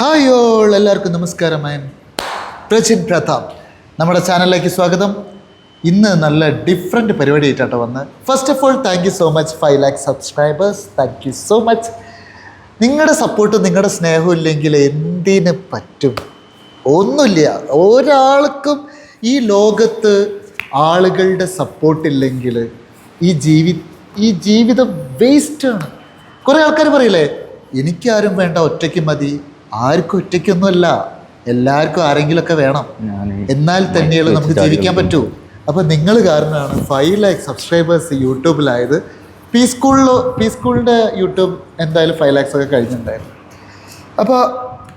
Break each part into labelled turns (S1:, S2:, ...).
S1: Hi all എല്ലാവർക്കും നമസ്കാരം. I am Prajin Pratap. നമ്മുടെ ചാനലിലേക്ക് സ്വാഗതം. ഇന്ന് നല്ല ഡിഫറെന്റ് പരിപാടി ആയിട്ടാണ് വന്ന്. First of all thank you so much five lakh subscribers thank you so much നിങ്ങളുടെ സപ്പോർട്ടും നിങ്ങളുടെ സ്നേഹവും ഇല്ലെങ്കിൽ എന്തിന് പറ്റും? ഒന്നുമില്ല. ഒരാൾക്കും ഈ ലോകത്ത് ആളുകളുടെ സപ്പോർട്ടില്ലെങ്കിൽ ഈ ജീവി ഈ ജീവിതം വേസ്റ്റാണ് കുറേ ആൾക്കാർ പറയില്ലേ എനിക്കാരും വേണ്ട ഒറ്റയ്ക്ക് മതി. ആർക്കും ഒറ്റയ്ക്കൊന്നുമല്ല. എല്ലാവർക്കും ആരെങ്കിലുമൊക്കെ വേണം. എന്നാൽ തന്നെയുള്ള നമുക്ക് ജീവിക്കാൻ പറ്റൂ. അപ്പോൾ നിങ്ങൾ കാരണമാണ് ഫൈവ് ലാക്ക് സബ്സ്ക്രൈബേഴ്സ് യൂട്യൂബിലായത്. പി സ്കൂളിൽ പി സ്കൂളിന്റെ യൂട്യൂബ് എന്തായാലും ഫൈവ് ലാക്സ് ഒക്കെ കഴിഞ്ഞിട്ടുണ്ടായിരുന്നു. അപ്പോൾ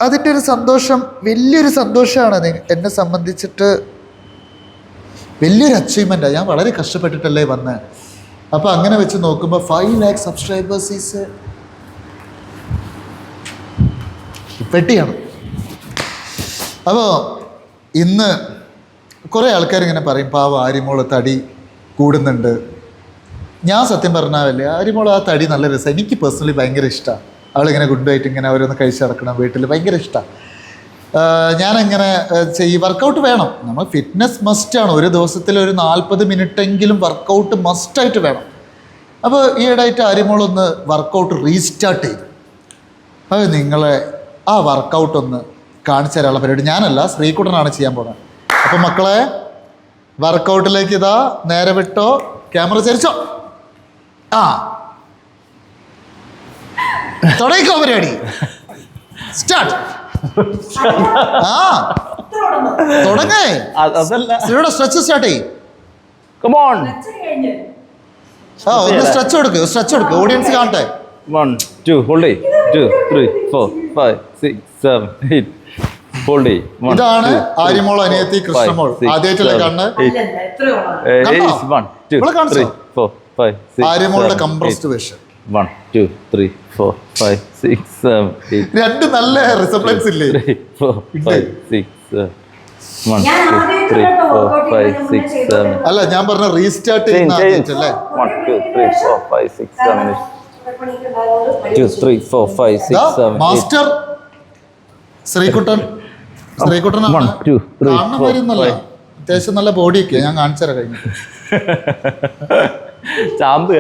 S1: അതിന്റെ ഒരു സന്തോഷം വലിയൊരു സന്തോഷമാണ് എന്നെ സംബന്ധിച്ചിട്ട് വലിയൊരു അച്ചീവ്മെന്റാണ് ഞാൻ വളരെ കഷ്ടപ്പെട്ടിട്ടല്ലേ വന്നത് അപ്പോൾ അങ്ങനെ വെച്ച് നോക്കുമ്പോൾ ഫൈവ് ലാക്ക് സബ്സ്ക്രൈബേഴ്സ് ഈസ് പെട്ടിയാണ് അപ്പോൾ ഇന്ന് കുറേ ആൾക്കാരിങ്ങനെ പറയും പാവ ആരിമോളെ തടി കൂടുന്നുണ്ട്. ഞാൻ സത്യം പറഞ്ഞാലേ ആരിമോൾ ആ തടി നല്ല രസം. എനിക്ക് പേഴ്സണലി ഭയങ്കര ഇഷ്ടമാണ് അവളിങ്ങനെ ഗുഡായിട്ട് ഇങ്ങനെ ഓരോന്ന് കഴിച്ച് നടക്കണം വീട്ടിൽ ഭയങ്കര ഇഷ്ടമാണ് ഞാനങ്ങനെ ചെയ്യും വർക്കൗട്ട് വേണം. നമ്മൾ ഫിറ്റ്നസ് മസ്റ്റാണ് ഒരു ദിവസത്തിൽ ഒരു നാൽപ്പത് മിനിറ്റെങ്കിലും വർക്കൗട്ട് മസ്റ്റായിട്ട് വേണം. അപ്പോൾ ഈയിടെയായിട്ട് ആര്യമോളൊന്ന് വർക്കൗട്ട് റീസ്റ്റാർട്ട് ചെയ്തു. അത് നിങ്ങളെ ആ വർക്കൗട്ട് ഒന്ന് കാണിച്ചു തരാനുള്ള പരിപാടി. ഞാനല്ല ശ്രീകുട്ടനാണ് ചെയ്യാൻ പോകുന്നത്. അപ്പം മക്കളെ വർക്കൗട്ടിലേക്ക് ഇതാ നേരെ വിട്ടോ ക്യാമറ ചരിച്ചോ. ആ. തുടങ്ങിക്കോ പരിപാടി. സ്റ്റാർട്ട് ആ. തുടങ്ങേ.
S2: അതല്ല.
S1: സ്ട്രെച്ച് സ്റ്റാർട്ട് ചെയ്യും.
S2: കമോൺ
S1: ആ ഒന്ന് സ്ട്രെച്ച് കൊടുക്ക് സ്ട്രെച്ച് കൊടുക്ക് ഓഡിയൻസ് കാണട്ടെ.
S2: One two hold two three four five six seven eight hold
S1: ഇതാണ് ആര്യമോൾ അനിയത്തി കൃഷ്ണമോൾ. ആദ്യമായിട്ടല്ലേ കണ്ണ് ആര്യമോളുടെ compressed
S2: version one two three four five six seven
S1: രണ്ട് നല്ല റിസപ്ലൻസ് ഇല്ലേ?
S3: Three
S2: four
S3: five
S2: six
S3: seven
S2: one
S3: two
S2: three
S3: four
S2: five
S3: six
S2: seven
S1: അല്ല ഞാൻ പറഞ്ഞ റീസ്റ്റാർട്ട് ചെയ്യുന്ന
S2: one two three four five six seven two three four five six seven. Master
S1: Sreekuttan
S2: Sreekuttan.
S1: അത്യാവശ്യം നല്ല ബോഡിയൊക്കെ ഞാൻ കാണിച്ചു കഴിഞ്ഞു
S2: champ.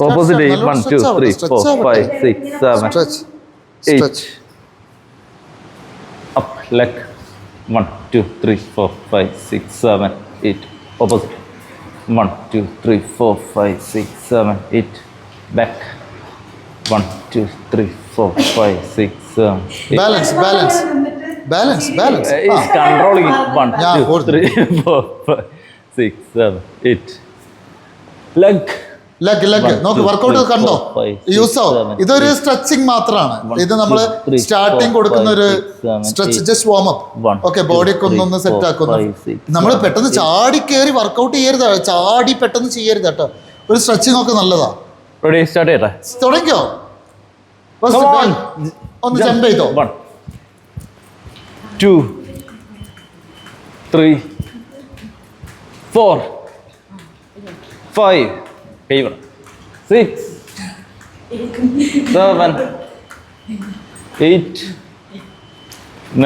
S1: Opposite
S2: one
S1: two three
S2: four five six
S1: seven
S2: eight up leg one two three four five six seven eight opposite one two three four five six seven eight back one two three four five six
S1: balance balance balance balance
S2: is controlling one
S1: ഞാൻ
S2: two
S1: ഓടുന്നു.
S2: Three four five six seven eight
S1: leg leg
S2: leg
S1: നോക്ക് workout കണ്ടോ? Use ആവും. ഇതൊരു stretching മാത്രമാണ്. ഇത് നമ്മൾ starting കൊടുക്കുന്ന ഒരു stretch just
S2: warm
S1: up
S2: okay
S1: ബോഡിയൊക്കെ ഒന്നൊന്ന് സെറ്റ് ആക്കുന്നു. നമ്മൾ പെട്ടെന്ന് ചാടി കയറി വർക്കൗട്ട് ചെയ്യരുത്. ചാടി പെട്ടെന്ന് ചെയ്യരുത് കേട്ടോ. ഒരു സ്ട്രെച്ചിങ് ഒക്കെ നല്ലതാ. തുടങ്ങിയോ. ഒന്ന് ജമ്പ് ചെയ്തോ
S2: One, two, three, four, five, even, six, seven, eight,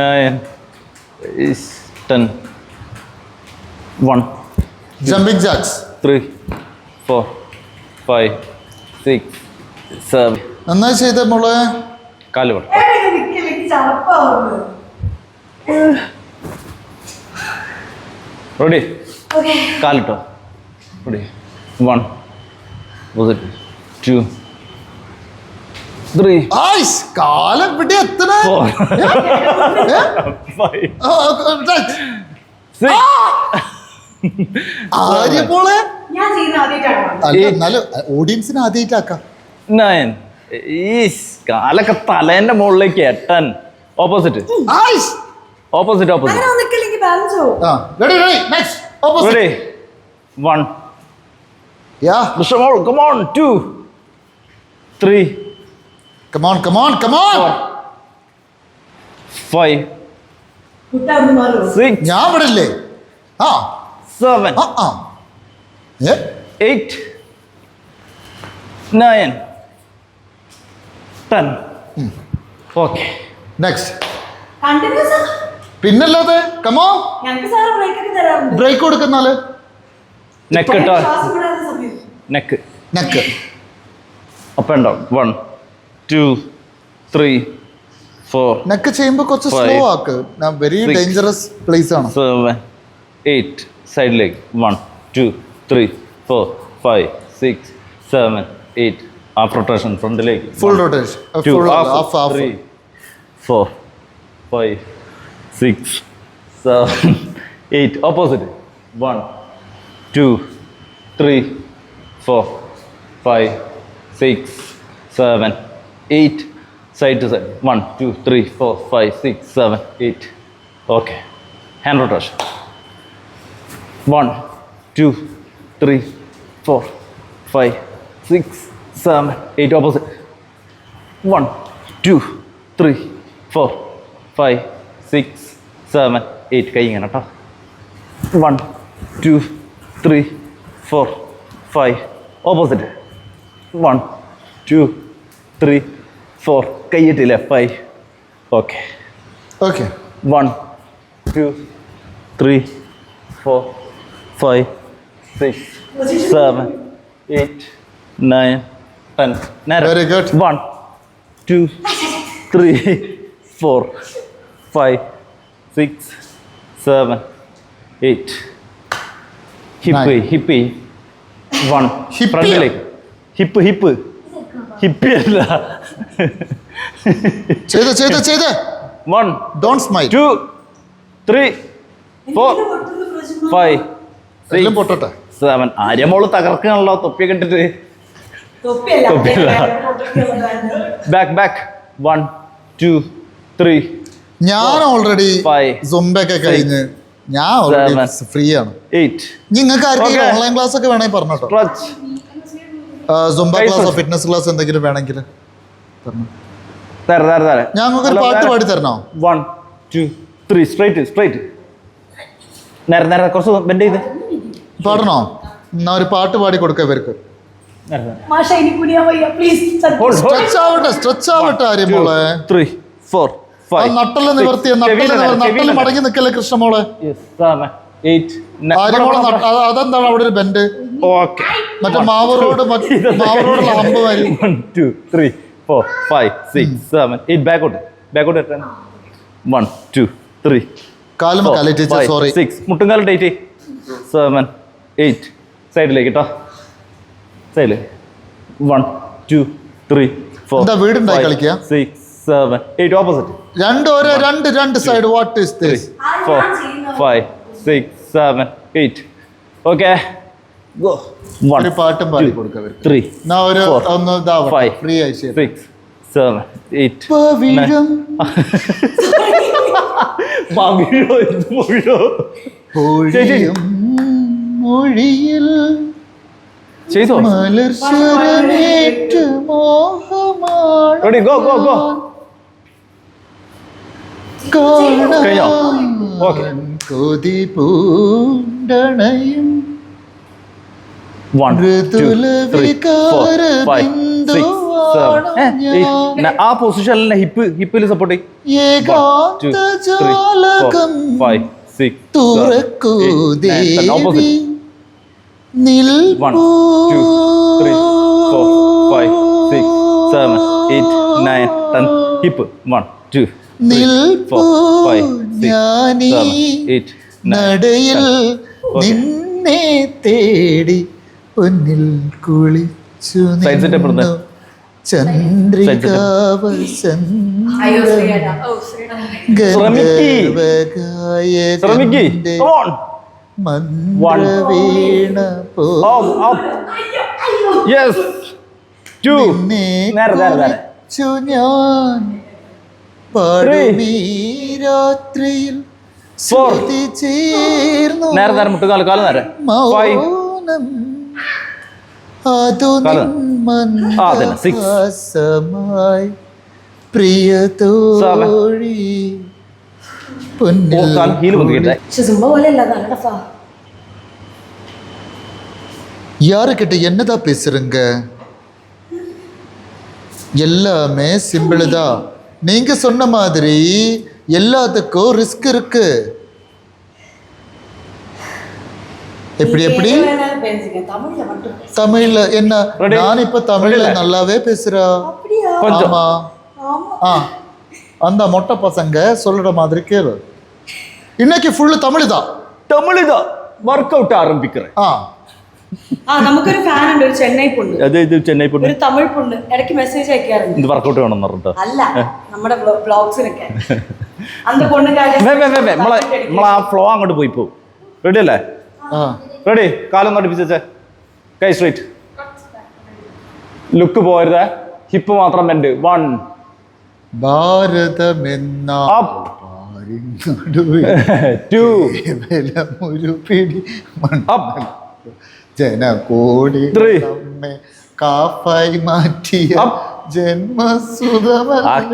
S2: nine, is ten. One,
S1: jumping jacks
S2: three, four, five, six, seven.
S1: നന്നായി ചെയ്ത മോളെ
S2: കാൽ വേണം റെഡി? കാലിട്ടോ? റെഡി. വൺ. ടു ത്രീ
S1: കാലം എന്നാലും ഓഡിയൻസിന് ആദ്യമായിട്ടാക്കാം.
S2: നയൻ ഈസ് കാലൊക്കെ തലേന്റെ മുകളിലേക്ക് എട്ടൻ. ഓപ്പോസിറ്റ് ഓപ്പോസിറ്റ് ഓപ്പോസിറ്റ്
S3: അങ്ങനെ നിൽക്കില്ലെങ്കിൽ ബാലൻസ് ആവും.
S1: ആ ready ready next opposite
S2: one yeah
S1: Krishnamol
S2: come on two three
S1: come on
S2: come on come on four five
S3: കുട്ടാ ഒന്ന് മാറുമോ
S2: സിക്സ്
S1: ഞാൻ ഇവിടെ ഇല്ലേ ആ.
S2: സെവൻ
S1: ആ ആ. ഏ?
S2: Eight, okay. Okay.
S1: നെക്സ്റ്റ് പിന്നല്ലാതെ കമോ
S3: ബ്രേക്ക്
S1: കൊടുക്കുന്നാൽ?
S2: നെക്ക് കേട്ടോ neck
S1: neck
S2: up and down one two three four
S1: neck ചെയ്യുമ്പോൾ കുറച്ച്. സ്ലോ ആക്ക്. വെരി. ഡേഞ്ചറസ് പ്ലേസ് ആണ്.
S2: സെവൻ എയ്റ്റ് സൈഡിലേക്ക് one two three four five six seven eight half rotation ഫ്രണ്ടിലേക്ക്
S1: full rotation
S2: two,
S1: full
S2: half,
S1: half half
S2: three, four, five, six, seven, eight. Opposite. One, two, three, four, five, six, seven, eight. Side to side. One, two, three, four, five, six, seven, eight. Okay. Hand rotation. One, two, three, four, five, six, seven, eight opposite one two three four five six seven eight കൈ ഇങ്ങനെ കേട്ടോ one two three four five opposite one two three four കൈയിട്ടില്ല five okay
S1: okay
S2: one two three four five six seven eight nine ten
S1: Very good.
S2: One two three four five six seven eight hip
S1: hippie
S2: hip one? ഫ്രണ്ടിലേക്ക് hip hip ഹിപ്പി അല്ല.
S1: ചെയ്ത് ചെയ്ത് ചെയ്ത്. One
S2: don't smile two three
S1: four five
S2: seven Aryamol തകർക്കാണല്ലോ തൊപ്പിയൊക്കെ ഇട്ടിട്ട്.
S3: തൊപ്പിയല്ല.
S2: Back back one two three
S1: ഞാൻ already. സുംബൊക്കെ കഴിഞ്ഞ് ഞാൻ ഓൾറെഡി ഫ്രീ ആണ്. നിങ്ങൾക്ക് ആർക്കെങ്കിലും ഓൺലൈൻ ക്ലാസ് ഒക്കെ വേണമെങ്കിൽ പറഞ്ഞോട്ടോ സുംബ
S2: ക്ലാസ്
S1: ഫിറ്റ്നസ് ക്ലാസ് എന്തെങ്കിലും വേണമെങ്കിൽ പറഞ്ഞോ
S2: തര തര തര.
S1: ഞങ്ങൾക്ക് ഒരു പാട്ട് പാടി തരണോ?
S2: One two three straight straight നേരെ നേരെ കുറച്ച് ബെൻഡ് ചെയ്ത്.
S1: പാടണോ? എന്നാ ഒരു പാട്ട് പാടി കൊടുക്ക ഇവർക്ക്.
S3: മാഷ ഇനി കുനിയാൻ വയ്യ. പ്ലീസ്
S1: സ്ട്രെച്ച് ആവട്ടെ സ്ട്രെച്ച് ആവട്ടെ ആര്യം മോളെ.
S2: ത്രീ ഫോർ ഫൈവ്
S1: നട്ടൽ നിവർത്തിയ നട്ടൽ നട്ടൽ മടങ്ങി നിക്കല്ലേ കൃഷ്ണമോളെ അതെന്താണ് അവിടെ ഒരു ബെൻഡ്
S2: ഓക്കെ
S1: മറ്റേ മാവ് റോഡ് മറ്റേ മാവ് റോഡുള്ള ഹമ്പ് മാതിരി
S2: one two three four five six seven eight ബാക്കോട്ട് ബാക്കോട്ട് വൺ ടു ത്രീ
S1: കാലുമ സോറി
S2: സിക്സ് മുട്ടുംകാലം ഡേറ്റ് സെവൻ എയ്റ്റ് സൈഡിലേക്ക് കേട്ടോ സൈഡിൽ വൺ ടു ത്രീ ഫോർ
S1: എന്താ വീടുണ്ടായി കളിക്കുക?
S2: സിക്സ് സെവൻ എയ്റ്റ് ഓപ്പോസിറ്റ്
S1: രണ്ട് ഓരോ രണ്ട് രണ്ട് side what is
S2: three
S1: this
S2: four five six seven eight okay one
S1: ഒരു പാട്ടും പാടി അവർക്ക്.
S2: ത്രീ
S1: ഒരു ഒന്ന്
S2: Five.
S1: ഫ്രീ ആയി
S2: സിക്സ് സെവൻ എയ്റ്റ് മകിഴോ മകിഴോ
S1: പൊഴിയും മൊഴിയിൽ
S2: ചെയ്തോ? Ready go go go. കഴിഞ്ഞോ?
S1: കാണാൻ കൊതി പൂണ്ടണയും.
S2: ആ പൊസിഷനിലെ ഹിപ്പ് ഹിപ്പിൽ സപ്പോർട്ട് ചെയ്യും.
S1: തുറക്കൂ ദേവി.
S2: Five, six, seven, eight, nine, ten. Hip. One, two, three,
S1: നിൽപ്പൂ
S2: four, five, six,
S1: ഞാനീ
S2: seven, eight, nine,
S1: നടയിൽ. നിന്നെ തേടി പൊന്നിൽ കുളിച്ചു
S2: Side setup ഇടുന്നെ.
S1: നിന്നു ചന്ദ്രികാവ
S3: അയ്യോ ശ്രീയേട്ടാ ഓ ശ്രീയേട്ടാ
S2: ശ്രമിക്ക്. ശ്രമിക്ക്
S1: ഗന്ധർവഗായകന്റെ
S2: Come on.
S1: മന്ത്രവീണ
S2: നേരെ.
S1: കുറിച്ചു ഞാൻ പാടുമീ രാത്രിയിൽ
S2: Four.
S1: ശ്രുതി ചേർന്നു.
S2: നേരെ നേരെ മുട്ടുകാൽ കാൽ നേരെ. ഫൈവ്
S1: മൗനം. അതു പ്രിയ തോഴി
S2: ഓ കാൽ ഹീല് പൊന്തിക്കട്ടെ
S3: പക്ഷെ സുമ്പ പോലെ അല്ല നല്ല ടഫാ
S1: யாருக்கிட்ட என்னதான் பேசுறீங்க எல்லாமே சிம்பிள் தான் நீங்க சொன்ன மாதிரி எல்லாத்துக்கும் ரிஸ்க் இருக்கு எப்படி எப்படி
S3: நீங்க வேணாலும் பேசுங்க தமிழ்ல மட்டும் பேசுங்க.
S1: தமிழ்ல என்ன
S2: Ready?
S1: நான் இப்ப தமிழ்ல
S2: Ready?
S1: நல்லாவே பேசுறா
S3: அப்படியா
S2: கொஞ்சம்.
S1: ஆமா
S3: ஆமா
S1: ஆ அந்த மொட்டை பசங்க சொல்ற மாதிரி கேளு இன்னைக்கு ஃபுல்லு தமிழ் தான்
S2: தமிழ் தான் ஒர்க் அவுட் ஆரம்பிக்கிறேன்
S1: ആ
S3: ആ നമുക്കൊരു ഫാൻ ഉണ്ട് ഒരു ചെന്നൈ പൊണ്ണ്
S2: അത് ഇത് ചെന്നൈ പൊണ്ണു
S3: ഒരു തമിഴ് പൊണ്ണ് ഇടയ്ക്ക് മെസ്സേജ് അയക്കാറുണ്ട്
S2: ഇത് വർക്കൗട്ട് വേണം പറഞ്ഞിട്ടോ
S3: അല്ല നമ്മുടെ ബ്ലോഗ്സിനൊക്കെ അന്ത പൊണ്ണുകാരെ
S2: വേ വേ വേ വേ നമ്മളെ നമ്മളെ ആ ഫ്ലോ അങ്ങോട്ട് പോയി പോകും റെഡി അല്ലേ
S1: ആ
S2: റെഡി കാലൊന്ന് അടുപ്പിച്ചേ കൈ സ്ട്രൈറ്റ് ലുക്ക് പോരുത് ഹിപ്പ് മാത്രം ബെൻഡ് വൺ
S1: ഭാരതമെന്ന കേവലമൊരു പിടി ജനകോടി മാറ്റിയ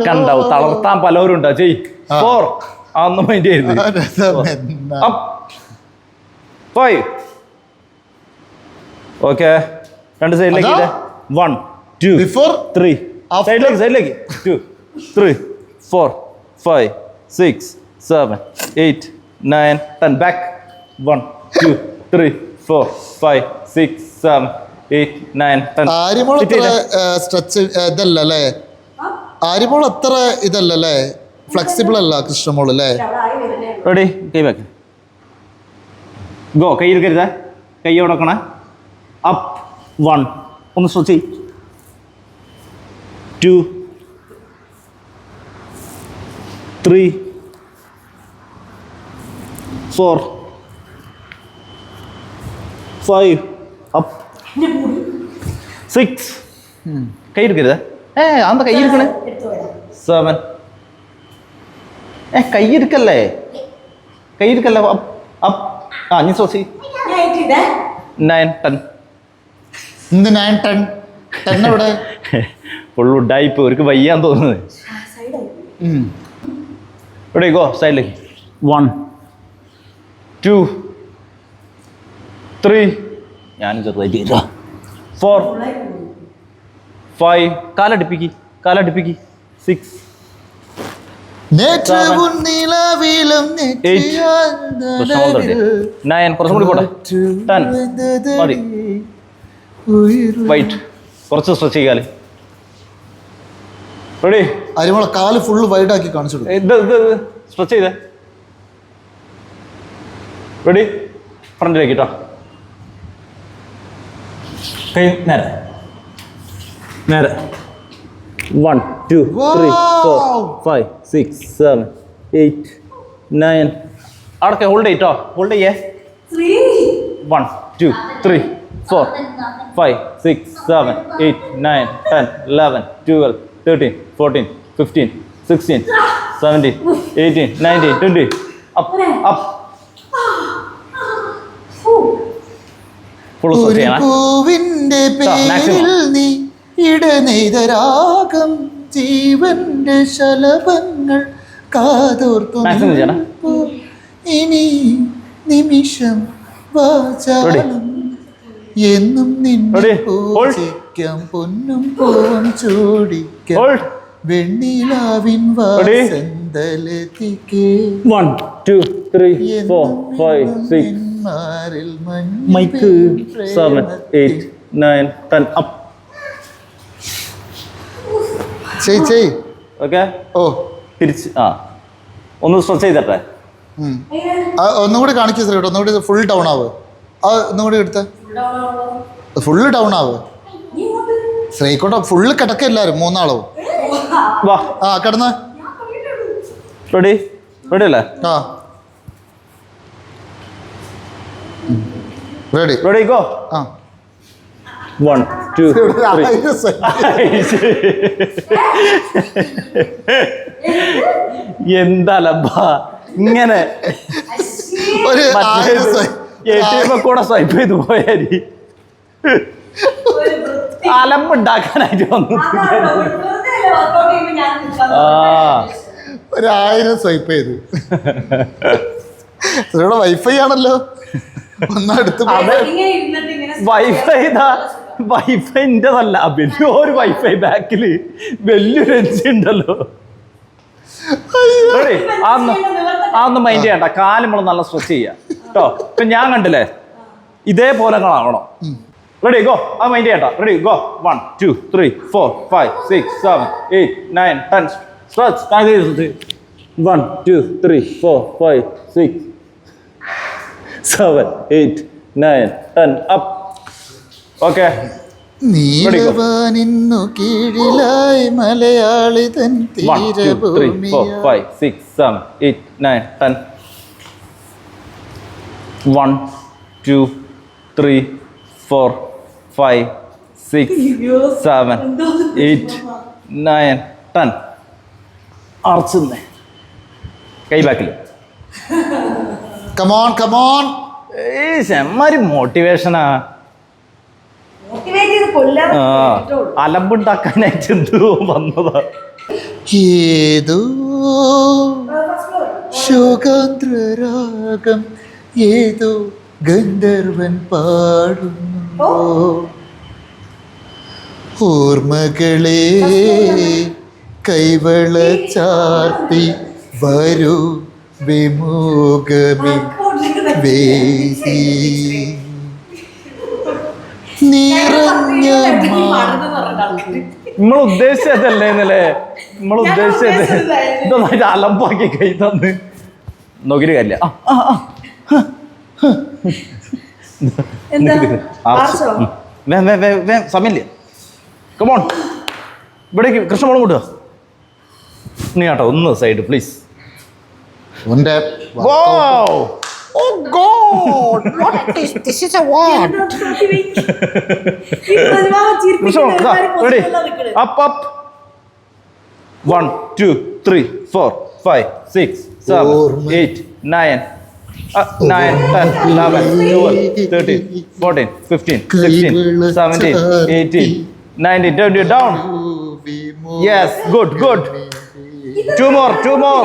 S2: കണ്ടാവും തളർത്താൻ പലവരും ഉണ്ടാ ചെയ് ഫോർ അന്ന് മൈൻഡ് ചെയ്ത് ഫൈവ് ഓക്കെ രണ്ട് സൈഡിലേക്ക്? വൺ ടു
S1: ബിഫോർ
S2: ത്രീ സൈഡിലേക്ക് സൈഡിലേക്ക് two three four five six seven eight nine ten back one two three four five six seven eight nine ten
S1: Aryamol അത്ര സ്ട്രെച്ച് ഇതല്ല അല്ലേ? ആര്യമോൾ അത്ര ഇതല്ല അല്ലേ? ഫ്ലെക്സിബിൾ അല്ല കൃഷ്ണമോൾ അല്ലേ.
S2: റെഡി കൈ ബാക്ക് ഗോ കൈ എടുക്കരുത് കൈ ഉടക്കണേ അപ്പ് വൺ ഒന്ന് stretch two three four five up six കൈ എടുക്കരുത്. ഏ അന്ത കൈ എടുക്കണേ? സെവൻ ഏ കൈ എടുക്കല്ലേ? കൈ എടുക്കല്ലേ? അപ്പ് അപ്പ് ആ നീ സോസി നയൻ ടെൻ
S1: ഇന്ന് നയൻ ടെൻ ടെൻ എവിടെ?
S2: ഫുള്ള് ഉഡായിപ്പ് അവർക്ക് വയ്യാൻ തോന്നുന്നത് ഗോ സൈഡിലേക്ക് വൺ ടു ത്രീ ഞാൻ ചെറുതായിട്ട് ഫോർ ഫൈവ് കാലടിപ്പിക്ക് കാലടിപ്പിക്ക്. സിക്സ്. നയൻ കുറച്ചും കൂടി പോട്ടെ. ടെൻ മതി. വൈറ്റ് കുറച്ച് സ്ട്രെച്ച് ചെയ്യാൽ റെഡി
S1: അരിമോളെ കാൽ ഫുള്ള് വൈഡ് ആക്കി കാണിച്ചു കൊടുക്കും.
S2: ഇത് ഇത് സ്ട്രെച്ച് ചെയ്തേ. റെഡി ഫ്രണ്ടിലേക്ക് കേട്ടോ കൈ നേരെ. നേരെ. One two three
S1: four.
S2: Five six seven eight nine അവിടെ ഹോൾഡ് ചെയ്യട്ടോ ഹോൾഡ് ചെയ്യേ. One two three four five six seven eight nine ten eleven twelve thirteen fourteen fifteen sixteen seventeen eighteen nineteen twenty up
S1: up
S2: full
S1: പൂവിന്റെ പേരിൽ നീ ഇടനെയ്തരാഗം. ജീവന്റെ ശലഭങ്ങൾ കാതോർത്തു. ഇനി നിമിഷം വാചാലം എന്നും നിന്നെ? പൂജിക്കാം. പൊന്നും പൂവും ചൂടിക്കാം. വെണ്ണിലാവിൻ? വാസന്തലതിക്കേ.
S2: One two three four five
S1: six
S2: mike seven eight nine ten up.
S1: ചെയ് ചെയ്.
S2: ഓക്കെ?
S1: ഓ.
S2: തിരിച്ച് ആ. ഒന്ന് സ്ട്രെച്ച് ചെയ്തട്ടെ.
S1: ഒന്നും കൂടി കാണിക്കൂ ശ്രീ ഒന്നുകൂടി ഫുൾ ടൗൺ ആവ്. ആ ഒന്നും കൂടി എടുത്ത. ഫുള്ള് ഡൗൺ ആവ്. ശ്രീക്കോട്ട ഫുള്ള് കിടക്ക എല്ലാരും മൂന്നാളോ.
S2: വാ.
S1: ആ കിടന്ന്.
S2: റെഡി റെഡി അല്ലേ?
S1: ആ. റെഡി
S2: റെഡി ഗോ
S1: ആ.
S2: വൺ ടു ത്രീ
S1: ആയിരം second.
S2: എന്തലബ ഇങ്ങനെ. കൂടെ സ്വൈപ്പ് ചെയ്ത് പോയാരി അലമ്പുണ്ടാക്കാനായിട്ട് വന്നു. ആ.
S1: ഒരു ആയിരം സ്വൈപ്പ് ചെയ്തു. ശ്രീയുടെ വൈഫൈ ആണല്ലോ. ഒന്നടുത്ത്
S3: വൈഫൈ ഇതാ.
S2: വൈഫൈ ഇതാ വൈഫൈന്റെതല്ല വലിയൊരു വൈഫൈ ബാക്കിൽ വലിയൊരു എൻസി ഉണ്ടല്ലോ അതൊന്നും മൈൻഡ് ചെയ്യണ്ട. കാലും നമ്മൾ നല്ല സ്ട്രെച്ച് ചെയ്യാം. കേട്ടോ ഇപ്പൊ ഞാൻ കണ്ടില്ലേ? ഇതേപോലെ കാണണം റെഡി ഗോ ആ മൈൻഡ് ചെയ്യണ്ട. Ready go one two three four five six seven eight nine ten stretch one two three four five six seven eight nine ten up okay
S1: നീലവാനിന്നു കീഴിലായി മലയാളി തൻ
S2: One, two, three, four,
S1: തീരഭൂമിയ
S2: five, six, seven, eight, nine, ten. One, two, three, four, five, six, seven, eight, nine, ten. അറച്ചുന്നേ കൈ ബാക്കിൽ
S1: come on come on
S2: ഏ ചെമ്മാരി മോട്ടിവേഷനാ
S3: motivate ചെയ്ത് കൊല്ലാതെ
S2: ആ
S3: കേട്ടോളൂ.
S2: അലമ്പുണ്ടാക്കാനായിട്ട് എന്തോ വന്നതാ.
S1: ഏതോ. ശോകാന്ത്രരാഗം ഏതോ ഗന്ധർവൻ പാടുന്നു. ഓർമ്മകളെ കൈവള ചാർത്തി വരൂ. വിമുഖമി വേദി. നിറഞ്ഞ.
S2: നമ്മൾ ഉദ്ദേശിച്ചതല്ലേ ഇന്നലെ നമ്മൾ ഉദ്ദേശിച്ചത്. ഇതൊന്നായിട്ട് അലമ്പാക്കി കൈ തന്ന്. നോക്കിയിട്ട് കാര്യ ആ, ആ, ആ.
S3: എന്താ?
S2: നിക്ക്, വേ, സമയമില്ല. കമോൺ ഇവിടേക്ക് കൃഷ്ണമോളം കൂട്ടുക നീ കേട്ടോ ഒന്ന് സൈഡ് പ്ലീസ്
S1: ഉന്റെ
S2: ഓ ഗോഡ്
S3: എന്താ is ഈ പ്രതിഭാവം ചിരിപ്പിക്കുന്ന ഒരുമാതിരി ready.
S2: Up up one two three four five six seven
S1: ഓർമ്മ.
S2: Eight nine nine ten eleven twelve thirteen fourteen fifteen sixteen seventeen eighteen nineteen twenty down yes good good two more two more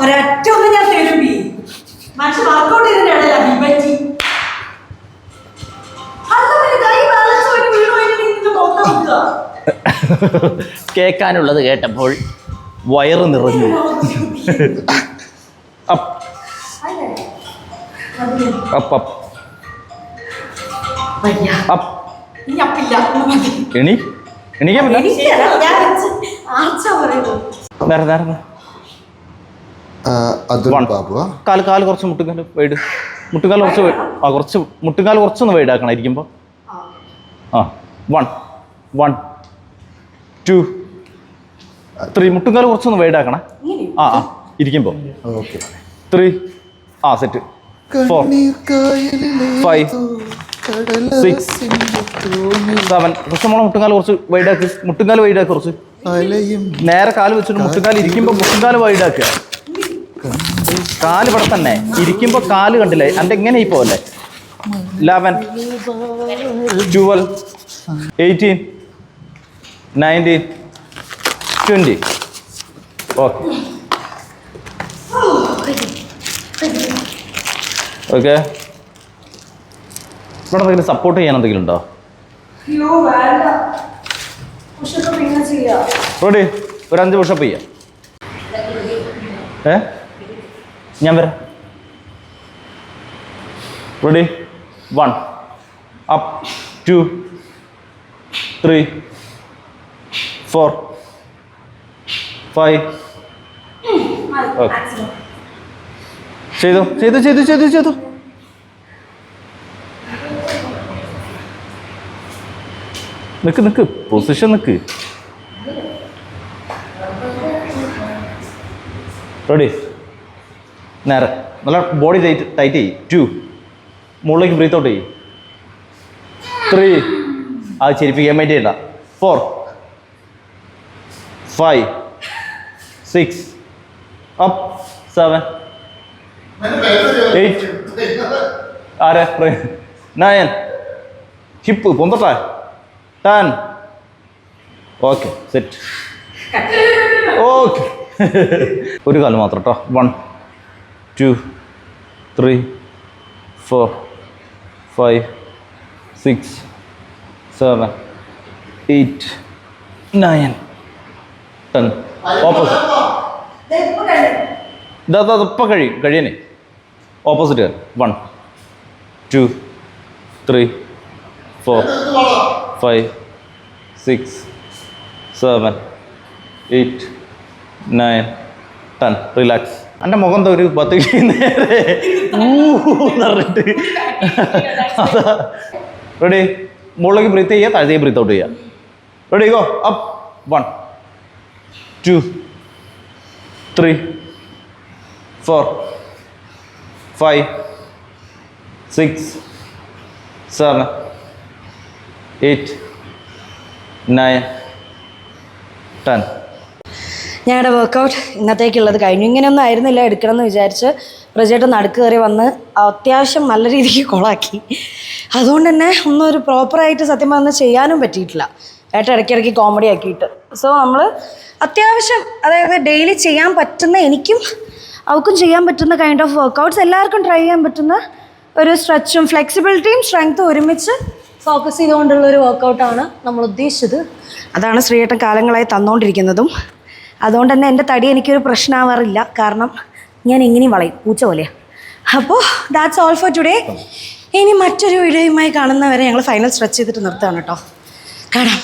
S3: ഒരൊറ്റ ഒന്ന് ഞാൻ തരുമ്പി മനുഷ്യ workout ചെയ്തതിന്റെ ഇടയില B
S2: കേൾക്കാനുള്ളത് കേട്ടപ്പോൾ വയറ് നിറഞ്ഞു.
S3: Up up up.
S2: എണി. എണീക്കാൻ പറ്റില്ല
S3: എനിക്കല്ല, ഞാൻ ആർച്ചാ പറയുന്നത്
S2: നേരെ നേരെ നേരെ.
S1: അതുൽ
S2: One.
S1: ബാബുവാ
S2: കാൽ കാൽ കുറച്ച് മുട്ടുകാൽ വൈഡ്. മുട്ടുകാൽ കുറച്ച്. ആ കുറച്ച് മുട്ടുകാൽ കുറച്ചൊന്ന് വൈഡ് ആക്കണം ഇരിക്കുമ്പോൾ ആ വൺ വൺ ടു ത്രീ മുട്ടുകാൽ കുറച്ചൊന്ന് വൈഡ് ആക്കണേ. ആ ആ ഇരിക്കുമ്പോൾ
S1: ഓക്കെ
S2: ത്രീ ആ
S1: set four
S2: five six
S1: seven പക്ഷെ
S2: നമ്മളെ മുട്ടുകാൽ മുട്ടുകാൽ കുറച്ച് വൈഡാക്കി മുട്ടുകാൽ മുട്ടുകാൽ വൈഡ് ആക്കി. കുറച്ച്. നേരെ കാൽ വെച്ചിട്ട് മുട്ടുകാൽ ഇരിക്കുമ്പോൾ മുട്ടുകാൽ വൈഡ് ആക്കുക. കാൽ ഇവിടെ തന്നെ. ഇരിക്കുമ്പോ കാൽ കണ്ടില്ലേ? എന്റെ എങ്ങനെ ഈ പോലെ. Eleven twelve eighteen nineteen twenty okay okay ഇവിടെ എന്തെങ്കിലും സപ്പോർട്ട് ചെയ്യാൻ എന്തെങ്കിലും ഉണ്ടോ? റെഡി ഒരു അഞ്ച് പുഷപ്പ് ചെയ്യാം. ഏ? ഞാൻ വരാം. Ready one up two three four five okay ചെയ്തു ചെയ്തു ചെയ്തു ചെയ്തു ചെയ്തു. നിക്ക് നിക്ക്. പൊസിഷൻ നിക്ക്. റെഡി നേരെ. നല്ല ബോഡി ടൈറ്റ് ടൈറ്റ് ചെയ്യും ടു മുകളിലേക്ക് ബ്രീത്ത് ഔട്ട് ചെയ്യും. ത്രീ അത് ചിരിപ്പിക്കാൻ വേണ്ടി ഇട four five six up seven eight ആരെ? നയൻ ഹിപ്പ് പൊന്തട്ടെ. ടെൻ ഓക്കെ സെറ്റ് ഓക്കെ ഒരു കാലം മാത്രം കേട്ടോ one two three four five six seven eight
S1: nine ten opposite?
S2: ഇതാ ഇപ്പം കഴിയും കഴിയണേ. Opposite one two three four five six seven eight nine ten relax എന്റെ മുഖം എന്താ ഒരു പത്ത് നേരെ. റെഡി. മുകളിലേക്ക് ബ്രീത്ത് ചെയ്യുക താഴത്തേക്ക് ബ്രീത്ത് ഔട്ട് ചെയ്യുക. Ready go up one two three four five six seven eight nine ten
S3: ഞങ്ങളുടെ വർക്കൗട്ട് ഇന്നത്തേക്കുള്ളത് കഴിഞ്ഞു. ഇങ്ങനെയൊന്നും ആയിരുന്നില്ല. എടുക്കണമെന്ന് വിചാരിച്ച് പ്രജേട്ടൻ നടുക്ക് കയറി വന്ന് അത്യാവശ്യം നല്ല രീതിക്ക് കൊളാക്കി അതുകൊണ്ട് തന്നെ ഒന്നും ഒരു പ്രോപ്പറായിട്ട് സത്യം പറഞ്ഞാൽ ചെയ്യാനും പറ്റിയിട്ടില്ല. ഏട്ടൻ ഇടയ്ക്കിടയ്ക്ക് കോമഡി ആക്കിയിട്ട്. സോ നമ്മൾ അത്യാവശ്യം അതായത് ഡെയിലി ചെയ്യാൻ പറ്റുന്ന എനിക്കും അവൾക്കും ചെയ്യാൻ പറ്റുന്ന കൈൻഡ് ഓഫ് വർക്കൗട്ട്സ് എല്ലാവർക്കും ട്രൈ ചെയ്യാൻ പറ്റുന്ന ഒരു സ്ട്രെച്ചും ഫ്ലെക്സിബിലിറ്റിയും സ്ട്രെങ്ത്തും ഒരുമിച്ച് ഫോക്കസ് ചെയ്തുകൊണ്ടുള്ള ഒരു വർക്കൗട്ടാണ് നമ്മൾ ഉദ്ദേശിച്ചത്. അതാണ് ശ്രീയേട്ടൻ കാലങ്ങളായി തന്നുകൊണ്ടിരിക്കുന്നതും അതുകൊണ്ട് തന്നെ എന്റെ തടി എനിക്കൊരു പ്രശ്നമാവാറില്ല കാരണം ഞാൻ എങ്ങനെയും വളയും. പൂച്ച പോലെ അപ്പോൾ ദാറ്റ്സ് ഓൾ ഫോർ ടുഡേ ഇനി മറ്റൊരു വീഡിയോയുമായി കാണുന്നവരെ ഞങ്ങൾ ഫൈനൽ സ്ട്രെച്ച് ചെയ്തിട്ട് നിർത്തുകയാണ് കേട്ടോ. കാണാം.